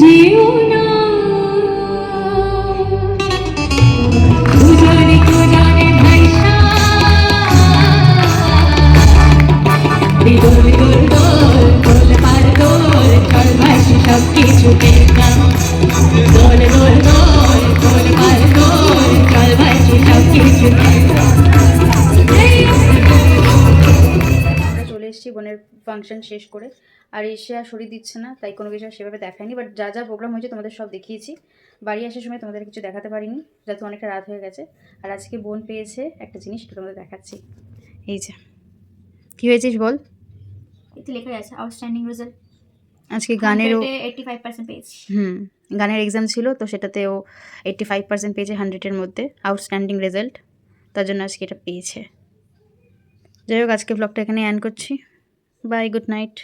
যেও না Thank you. Function শেষ করে। আর এসে আর শরীর দিচ্ছে না তাই কোনো কিছু আর সেভাবে দেখায়নি। বাট যা যা প্রোগ্রাম হয়েছে তোমাদের সব দেখিয়েছি। বাড়ি আসার সময় তোমাদের কিছু দেখাতে পারিনি যাতে অনেকটা রাত হয়ে গেছে। আর আজকে বোন পেয়েছে একটা জিনিস সেটা তোমাদের দেখাচ্ছি। এই যে। কী হয়েছিস বল? এতে লেখা আছে আউটস্ট্যান্ডিং রেজাল্ট আজকে গানেরও এইটটি ফাইভ পার্সেন্ট পেয়েছি। হুম গানের এক্সাম ছিল তো সেটাতে ও এইট্টি ফাইভ পার্সেন্ট পেয়েছে হান্ড্রেডের মধ্যে আউটস্ট্যান্ডিং রেজাল্ট তার জন্য আজকে এটা পেয়েছে। যাই হোক আজকে ব্লগটা এখানে অ্যান করছি। Bye good night